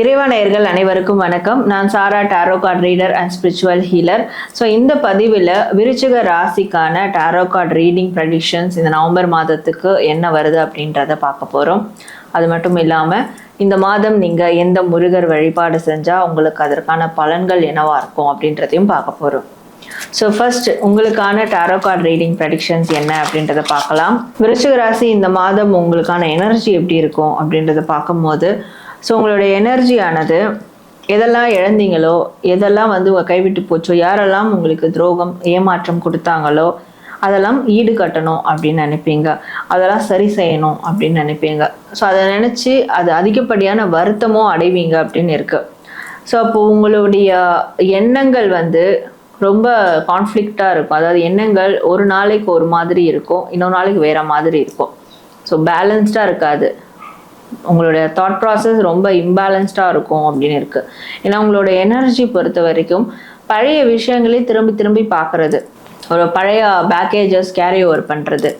இறைவனையர்கள் அனைவருக்கும் வணக்கம். நான் Sara tarot card reader and spiritual healer so இந்த பதிவில் விருச்சிக ராசிக்கான டாரோ கார்ட் ரீடிங் ப்ரெடிக்ஷன்ஸ் இந்த நவம்பர் மாதத்துக்கு என்ன வருது அப்படின்றத பார்க்க போகிறோம் அது மட்டும் இல்லாமல் இந்த மாதம் நீங்கள் எந்த முருகர் வழிபாடு செஞ்சால் உங்களுக்கு அதற்கான பலன்கள் என்னவாக இருக்கும் அப்படின்றதையும் பார்க்க போகிறோம் ஸோ ஃபர்ஸ்ட் உங்களுக்கான டாரோ கார்ட் ரீடிங் ப்ரடிக்ஷன்ஸ் என்ன அப்படின்றத பார்க்கலாம். விருச்சிக ராசி இந்த மாதம் உங்களுக்கான எனர்ஜி எப்படி இருக்கும் அப்படின்றத பார்க்கும்போது ஸோ உங்களுடைய எனர்ஜியானது எதெல்லாம் இழந்தீங்களோ எதெல்லாம் வந்து உங்க கைவிட்டு போச்சோ யாரெல்லாம் உங்களுக்கு துரோகம் ஏமாற்றம் கொடுத்தாங்களோ அதெல்லாம் ஈடு கட்டணும் அப்படின்னு நினைப்பீங்க. அதெல்லாம் சரி செய்யணும் அப்படின்னு நினைப்பீங்க. ஸோ அதை நினச்சி அது அதிகப்படியான வருத்தமோ அடைவீங்க அப்படின்னு இருக்கு. ஸோ அப்போ உங்களுடைய எண்ணங்கள் வந்து ரொம்ப கான்ஃப்ளிக்டாக இருக்கும். அதாவது எண்ணங்கள் ஒரு நாளைக்கு ஒரு மாதிரி இருக்கும் இன்னொரு நாளைக்கு வேற மாதிரி இருக்கும். ஸோ பேலன்ஸ்டாக இருக்காது. உங்களுடைய தாட் ப்ராசஸ் ரொம்ப இம்பேலன்ஸ்டாக இருக்கும் அப்படின்னு இருக்குது ஏன்னா உங்களோட எனர்ஜி பொறுத்த வரைக்கும் பழைய விஷயங்களே திரும்பி திரும்பி பார்க்குறது. ஒரு பழைய பேக்கேஜஸ் கேரி ஓவர் பண்ணுறது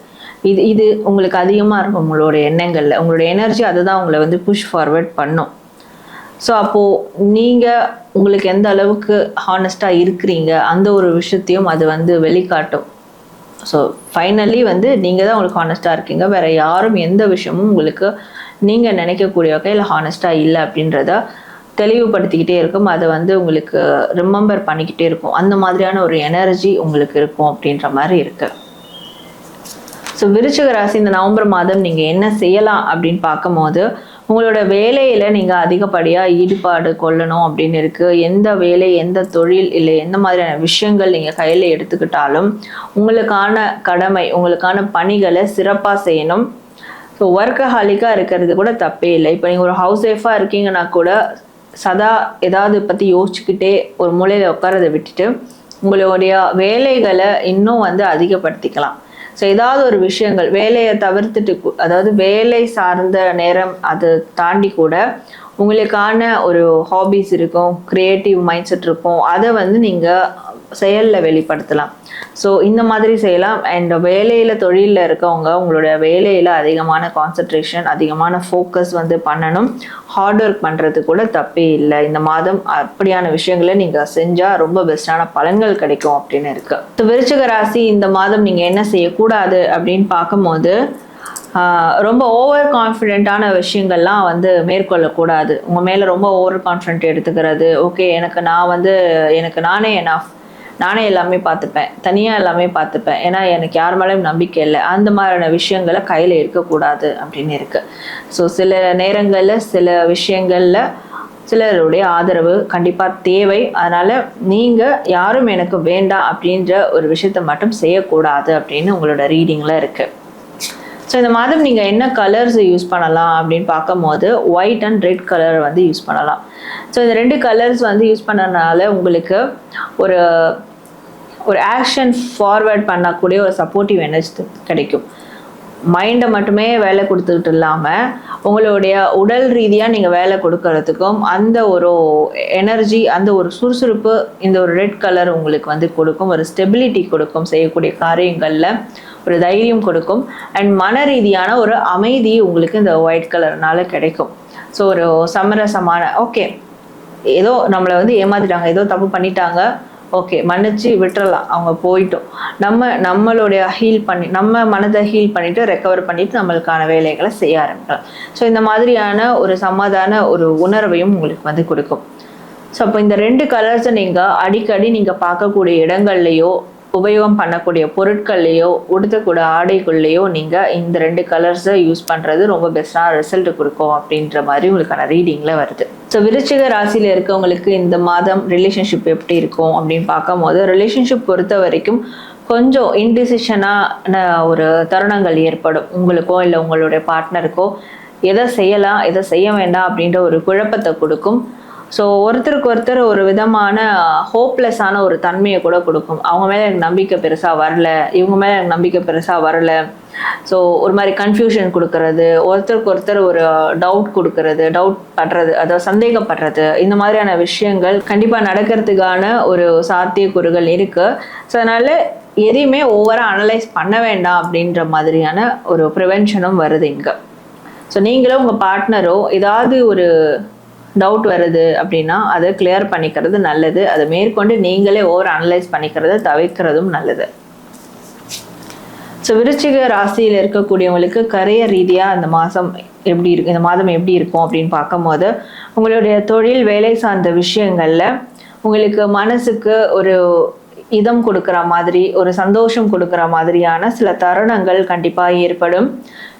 இது இது உங்களுக்கு அதிகமாக இருக்கும் உங்களோட எண்ணங்களில். உங்களோட எனர்ஜி அதுதான் உங்களை வந்து புஷ் ஃபார்வர்ட் பண்ணும். ஸோ அப்போது நீங்கள் உங்களுக்கு எந்த அளவுக்கு ஹானஸ்டாக இருக்கிறீங்க அந்த ஒரு விஷயத்தையும் அது வந்து வெளிக்காட்டும். ஸோ ஃபைனலி வந்து நீங்கள் தான் உங்களுக்கு ஹானஸ்ட்டாக இருக்கீங்க. வேறு யாரும் எந்த விஷயமும் உங்களுக்கு நீங்கள் நினைக்கக்கூடிய வகையில் ஹானஸ்ட்டாக இல்லை அப்படின்றத தெளிவுபடுத்திக்கிட்டே இருக்கும். அதை வந்து உங்களுக்கு ரிமெம்பர் பண்ணிக்கிட்டே இருக்கும். அந்த மாதிரியான ஒரு எனர்ஜி உங்களுக்கு இருக்கும் அப்படின்ற மாதிரி இருக்குது ஸோ விருச்சிக ராசி இந்த நவம்பர் மாதம் நீங்கள் என்ன செய்யலாம் அப்படின்னு பார்க்கும்போது உங்களோட வேலையில் நீங்கள் அதிகப்படியாக ஈடுபாடு கொள்ளணும் அப்படின்னு இருக்குது எந்த வேலை எந்த தொழில் இல்லை எந்த மாதிரியான விஷயங்கள் நீங்கள் கையில் எடுத்துக்கிட்டாலும் உங்களுக்கான கடமை உங்களுக்கான பணிகளை சிறப்பாக செய்யணும். ஸோ ஒர்க்கஹாலிக்காக இருக்கிறது கூட தப்பே இல்லை. இப்போ நீங்கள் ஒரு ஹவுஸ் ஒய்ஃபாக இருக்கீங்கன்னா கூட சதா ஏதாவது பற்றி யோசிச்சுக்கிட்டே ஒரு மூலையில் உட்காரதை விட்டுட்டு உங்களுடைய வேலைகளை இன்னும் வந்து அதிகப்படுத்திக்கலாம். ஸோ ஏதாவது ஒரு விஷயங்கள் வேலையை தவிர்த்துட்டு அதாவது வேலை சார்ந்த நேரம் அதை தாண்டி கூட உங்களுக்கான ஒரு ஹாபிஸ் இருக்கும் க்ரியேட்டிவ் மைண்ட் செட் இருக்கும். அதை வந்து நீங்கள் செயலில் வெளிப்படுத்தலாம். ஸோ இந்த மாதிரி செய்யலாம். அண்ட் வேலையில் தொழிலில் இருக்கவங்க உங்களோட வேலையில் அதிகமான கான்சன்ட்ரேஷன் அதிகமான ஃபோக்கஸ் வந்து பண்ணணும். ஹார்ட் ஒர்க் பண்ணுறது கூட தப்பே இல்லை. இந்த மாதம் அப்படியான விஷயங்களை நீங்கள் செஞ்சால் ரொம்ப பெஸ்ட்டான பலன்கள் கிடைக்கும் அப்படின்னு இருக்குது ஸோ விருச்சிக ராசி இந்த மாதம் நீங்கள் என்ன செய்யக்கூடாது அப்படின்னு பார்க்கும்போது ரொம்ப ஓவர் கான்ஃபிடென்ட்டான விஷயங்கள்லாம் வந்து மேற்கொள்ளக்கூடாது. உங்கள் மேலே ரொம்ப ஓவர் கான்ஃபிடென்ட் எடுத்துக்கிறது. ஓகே எனக்கு நான் வந்து எனக்கு நானே என்ன நானே எல்லாமே பார்த்துப்பேன். தனியாக எல்லாமே பார்த்துப்பேன். ஏன்னா எனக்கு யார் மேலேயும் நம்பிக்கை இல்லை. அந்த மாதிரியான விஷயங்களை கையில் இருக்கக்கூடாது அப்படின்னு இருக்கு. ஸோ சில நேரங்களில் சில விஷயங்களில் சிலருடைய ஆதரவு கண்டிப்பாக தேவை. அதனால் நீங்கள் யாரும் எனக்கு வேண்டாம் அப்படின்ற ஒரு விஷயத்தை மட்டும் செய்யக்கூடாது அப்படின்னு உங்களோட ரீடிங்கில் இருக்குது ஸோ இந்த மாதம் நீங்கள் என்ன கலர்ஸ் யூஸ் பண்ணலாம் அப்படின்னு பார்க்கும்போது ஒயிட் அண்ட் ரெட் கலர் வந்து யூஸ் பண்ணலாம். ஸோ இந்த ரெண்டு கலர்ஸ் வந்து யூஸ் பண்ணனால உங்களுக்கு ஒரு ஒரு ஆக்ஷன் ஃபார்வேர்ட் பண்ணக்கூடிய ஒரு சப்போர்ட்டிவ் எனர்ஜி கிடைக்கும். மைண்டை மட்டுமே வேலை கொடுத்துக்கிட்டு இல்லாமல் உங்களுடைய உடல் ரீதியாக நீங்கள் வேலை கொடுக்கறதுக்கும் அந்த ஒரு எனர்ஜி அந்த ஒரு சுறுசுறுப்பு இந்த ஒரு ரெட் கலர் உங்களுக்கு வந்து கொடுக்கும் ஒரு ஸ்டெபிலிட்டி கொடுக்கும் செய்யக்கூடிய காரியங்களில் ஒரு தைரியம் கொடுக்கும். அண்ட் மன ரீதியான ஒரு அமைதி உங்களுக்கு இந்த ஒயிட் கலர்னால கிடைக்கும். ஸோ ஒரு சமரசமான ஓகே ஏதோ நம்மளை வந்து ஏமாத்திட்டாங்க ஏதோ தப்பு பண்ணிட்டாங்க. ஓகே மன்னிச்சு விட்டுறலாம். அவங்க போயிட்டோம். நம்ம நம்மளுடைய ஹீல் பண்ணி நம்ம மனதை ஹீல் பண்ணிட்டு ரெக்கவர் பண்ணிட்டு நம்மளுக்கான வேலைகளை செய்ய ஆரம்பிக்கலாம். ஸோ இந்த மாதிரியான ஒரு சமாதான ஒரு உணர்வையும் உங்களுக்கு வந்து கொடுக்கும். ஸோ அப்போ இந்த ரெண்டு கலர்ஸை நீங்கள் அடிக்கடி நீங்கள் பார்க்கக்கூடிய இடங்கள்லையோ உபயோகம் பண்ணக்கூடிய பொருட்கள்லையோ உடுத்தக்கூடிய ஆடைக்குள்ளேயோ நீங்கள் இந்த ரெண்டு கலர்ஸை யூஸ் பண்ணுறது ரொம்ப பெஸ்ட்டாக ரிசல்ட் கொடுக்கும் அப்படின்ற மாதிரி உங்களுக்கான ரீடிங்கில் வருது. ஸோ விருச்சிக ராசியில் இருக்கவங்களுக்கு இந்த மாதம் ரிலேஷன்ஷிப் எப்படி இருக்கும் அப்படின்னு பார்க்கும்போது ரிலேஷன்ஷிப் பொறுத்த வரைக்கும் கொஞ்சம் இன்டிசிஷனான ஒரு தருணங்கள் ஏற்படும். உங்களுக்கோ இல்லை உங்களுடைய பார்ட்னருக்கோ எதை செய்யலாம் எதை செய்ய வேண்டாம் அப்படின்ற ஒரு குழப்பத்தை கொடுக்கும். ஸோ ஒருத்தருக்கு ஒருத்தர் ஒரு விதமான ஹோப்லெஸ்ஸான ஒரு தன்மையை கூட கொடுக்கும். அவங்க மேலே எனக்கு நம்பிக்கை பெருசாக வரல. இவங்க மேலே எனக்கு நம்பிக்கை பெருசாக வரல. ஸோ ஒரு மாதிரி கன்ஃபியூஷன் கொடுக்கறது ஒருத்தருக்கு ஒருத்தர் ஒரு டவுட் கொடுக்கறது டவுட் படுறது அதாவது சந்தேகப்படுறது இந்த மாதிரியான விஷயங்கள் கண்டிப்பாக நடக்கிறதுக்கான ஒரு சாத்தியக்கூறுகள் இருக்குது ஸோ அதனால் எதையுமே ஓவராக அனலைஸ் பண்ண வேண்டாம் அப்படின்ற மாதிரியான ஒரு ப்ரிவென்ஷனும் வருது இங்கே. ஸோ நீங்களும் உங்கள் பார்ட்னரோ ஏதாவது ஒரு டவுட் வருது அப்படின்னா அதை கிளியர் பண்ணிக்கிறது நல்லது. அதை மேற்கொண்டு நீங்களே ஓவர் அனலைஸ் பண்ணிக்கிறத தவிர்க்கிறதும் நல்லது. ஸோ விருச்சிக ராசியில் இருக்கக்கூடியவங்களுக்கு கரியர் ரீதியாக அந்த மாதம் எப்படி இருக்கு இந்த மாதம் எப்படி இருக்கும் அப்படின்னு பார்க்கும்போது உங்களுடைய தொழில் வேலை சார்ந்த விஷயங்களில் உங்களுக்கு மனசுக்கு ஒரு இதம் கொடுக்குற மாதிரி ஒரு சந்தோஷம் கொடுக்குற மாதிரியான சில தருணங்கள் கண்டிப்பாக ஏற்படும்.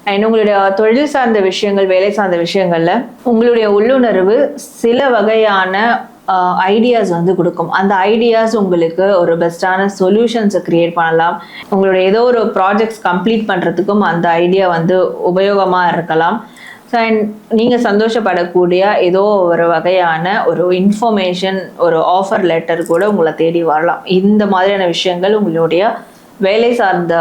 அண்ட் உங்களுடைய தொழில் சார்ந்த விஷயங்கள் வேலை சார்ந்த விஷயங்கள்ல உங்களுடைய உள்ளுணர்வு சில வகையான ஐடியாஸ் வந்து கொடுக்கும். அந்த ஐடியாஸ் உங்களுக்கு ஒரு பெஸ்ட்டான சொல்யூஷன்ஸை க்ரியேட் பண்ணலாம். உங்களுடைய ஏதோ ஒரு ப்ராஜெக்ட்ஸ் கம்ப்ளீட் பண்ணுறதுக்கும் அந்த ஐடியா வந்து உபயோகமாக இருக்கலாம். ஸோ அண்ட் நீங்கள் சந்தோஷப்படக்கூடிய ஏதோ ஒரு வகையான ஒரு இன்ஃபர்மேஷன் ஒரு ஆஃபர் லெட்டர் கூட உங்களை தேடி வரலாம். இந்த மாதிரியான விஷயங்கள் உங்களுடைய வேலை சார்ந்த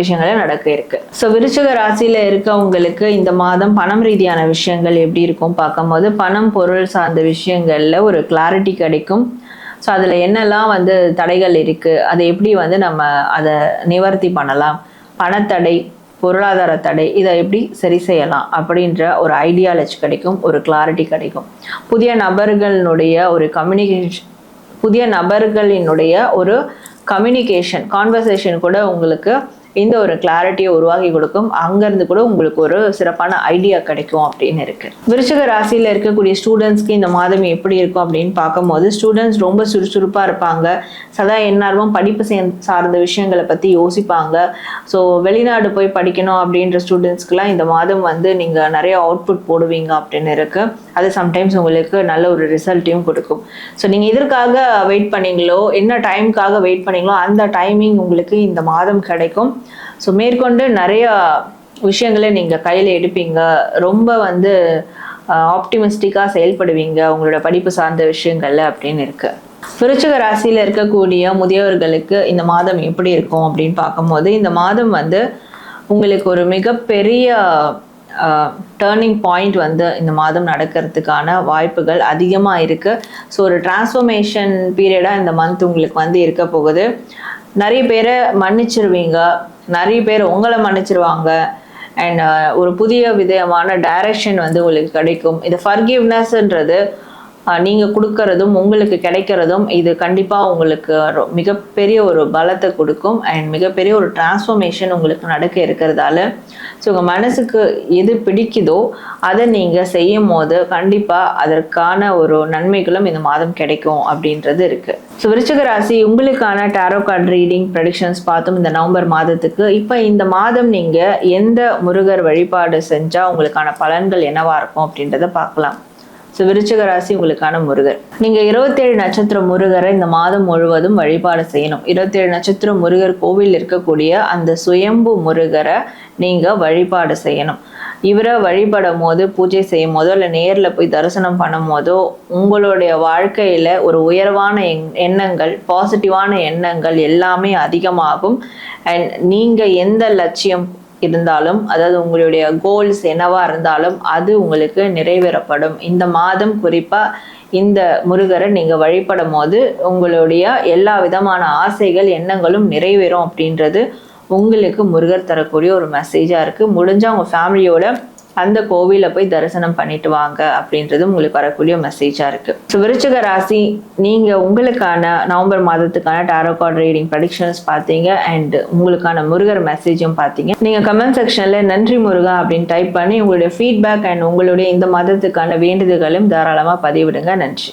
விஷயங்கள நடக்க இருக்கு. ஸோ விருச்சிக ராசியில இருக்கவங்களுக்கு இந்த மாதம் பணம் ரீதியான விஷயங்கள் எப்படி இருக்கும் பார்க்கும்போது பணம் பொருள் சார்ந்த விஷயங்கள்ல ஒரு கிளாரிட்டி கிடைக்கும். ஸோ அதில் என்னெல்லாம் வந்து தடைகள் இருக்குது அதை எப்படி வந்து நம்ம அதை நிவர்த்தி பண்ணலாம் பணத்தடை பொருளாதார தடை இதை எப்படி சரி செய்யலாம் அப்படின்ற ஒரு ஐடியாலஜி கிடைக்கும் ஒரு கிளாரிட்டி கிடைக்கும். புதிய நபர்களினுடைய ஒரு கம்யூனிகேஷன் புதிய நபர்களினுடைய ஒரு கம்யூனிகேஷன் கான்வர்சேஷன் கூட உங்களுக்கு இந்த ஒரு கிளாரிட்டியை உருவாக்கி கொடுக்கும். அங்கேருந்து கூட உங்களுக்கு ஒரு சிறப்பான ஐடியா கிடைக்கும் அப்படின்னு இருக்கு. விருச்சக ராசியில் இருக்கக்கூடிய ஸ்டூடெண்ட்ஸ்க்கு இந்த மாதம் எப்படி இருக்கும் அப்படின்னு பார்க்கும்போது ஸ்டூடெண்ட்ஸ் ரொம்ப சுறுசுறுப்பாக இருப்பாங்க. சதா எந்நேரமும் படிப்பு சார்ந்த விஷயங்களை பற்றி யோசிப்பாங்க. ஸோ வெளிநாடு போய் படிக்கணும் அப்படின்ற ஸ்டூடெண்ட்ஸ்க்குலாம் இந்த மாதம் வந்து நீங்கள் நிறைய அவுட்புட் போடுவீங்க அப்படின்னு இருக்கு. அது சம்டைம்ஸ் உங்களுக்கு நல்ல ஒரு ரிசல்ட்டையும் கொடுக்கும். ஸோ நீங்கள் இதற்காக வெயிட் பண்ணீங்களோ என்ன டைமுக்காக வெயிட் பண்ணீங்களோ அந்த டைமிங் உங்களுக்கு இந்த மாதம் கிடைக்கும். ஸோ மேற்கொண்டு நிறைய விஷயங்களை நீங்கள் கையில் எடுப்பீங்க. ரொம்ப வந்து ஆப்டிமிஸ்டிக்காக செயல்படுவீங்க உங்களோட படிப்பு சார்ந்த விஷயங்கள்ல அப்படின்னு இருக்கு. விருச்சிக ராசியில் இருக்கக்கூடிய முதியவர்களுக்கு இந்த மாதம் எப்படி இருக்கும் அப்படின்னு பார்க்கும்போது இந்த மாதம் வந்து உங்களுக்கு ஒரு மிகப்பெரிய டேர்னிங் பாயிண்ட் வந்து இந்த மாதம் நடக்கிறதுக்கான வாய்ப்புகள் அதிகமாக இருக்குது ஸோ ஒரு டிரான்ஸ்ஃபர்மேஷன் பீரியடாக இந்த மந்த் உங்களுக்கு வந்து இருக்க போகுது. நிறைய பேரை மன்னிச்சிருவீங்க. நிறைய பேர் உங்களை மன்னிச்சிருவாங்க. அண்ட் ஒரு புதிய விதமான டைரக்ஷன் வந்து உங்களுக்கு கிடைக்கும். இது ஃபர்கிவ்னஸ்ன்றது நீங்கள் கொடுக்கறதும் உங்களுக்கு கிடைக்கிறதும் இது கண்டிப்பாக உங்களுக்கு மிகப்பெரிய ஒரு பலத்தை கொடுக்கும். அண்ட் மிகப்பெரிய ஒரு டிரான்ஸ்ஃபர்மேஷன் உங்களுக்கு நடக்க இருக்கிறதால ஸோ உங்கள் மனசுக்கு எது பிடிக்குதோ அதை நீங்கள் செய்யும் போது கண்டிப்பாக அதற்கான ஒரு நன்மைகளும் இந்த மாதம் கிடைக்கும் அப்படின்றது இருக்குது ஸோ விருச்சிக ராசி உங்களுக்கான டேரோ கார்டு ரீடிங் ப்ரெடிக்ஷன்ஸ் பார்த்தோம் இந்த நவம்பர் மாதத்துக்கு. இப்போ இந்த மாதம் நீங்கள் எந்த முருகர் வழிபாடு செஞ்சால் உங்களுக்கான பலன்கள் என்னவா இருக்கும் அப்படின்றத பார்க்கலாம். ஸோ விருச்சிக ராசி உங்களுக்கான முருகர். நீங்க இருபத்தேழு நட்சத்திர முருகரை இந்த மாதம் முழுவதும் வழிபாடு செய்யணும். இருபத்தேழு நட்சத்திர முருகர் கோவில் இருக்கக்கூடிய அந்த சுயம்பு முருகரை நீங்க வழிபாடு செய்யணும். இவரை வழிபடும் போது பூஜை செய்யும் போதோ இல்லை நேரில் போய் தரிசனம் பண்ணும் போதோ உங்களுடைய வாழ்க்கையில் ஒரு உயர்வான எண்ணங்கள் பாசிட்டிவான எண்ணங்கள் எல்லாமே அதிகமாகும். அண்ட் நீங்கள் எந்த லட்சியம் இருந்தாலும் அதாவது உங்களுடைய கோல்ஸ் என்னவா இருந்தாலும் அது உங்களுக்கு நிறைவேறப்படும். இந்த மாதம் குறிப்பாக இந்த முருகரை நீங்கள் வழிபடும் போது உங்களுடைய எல்லா விதமான ஆசைகள் எண்ணங்களும் நிறைவேறும் அப்படின்றது உங்களுக்கு முருகர் தரக்கூடிய ஒரு மெசேஜாக இருக்குது முடிஞ்சால் உங்கள் ஃபேமிலியோட அந்த கோவில போய் தரிசனம் பண்ணிட்டு வாங்க அப்படின்றது உங்களுக்கு வரக்கூடிய மெசேஜாக இருக்குது ஸோ விருச்சிக ராசி நீங்கள் உங்களுக்கான நவம்பர் மாதத்துக்கான டாரோ கார்டு ரீடிங் ப்ரடிக்ஷன்ஸ் பார்த்தீங்க அண்ட் உங்களுக்கான முருகர் மெசேஜும் பார்த்தீங்க. நீங்கள் கமெண்ட் செக்ஷனில் நன்றி முருகா அப்படின்னு டைப் பண்ணி உங்களுடைய ஃபீட்பேக் அண்ட் உங்களுடைய இந்த மாதத்துக்கான வேண்டுதல்களையும் தாராளமாக பதிவிடுங்க. நன்றி.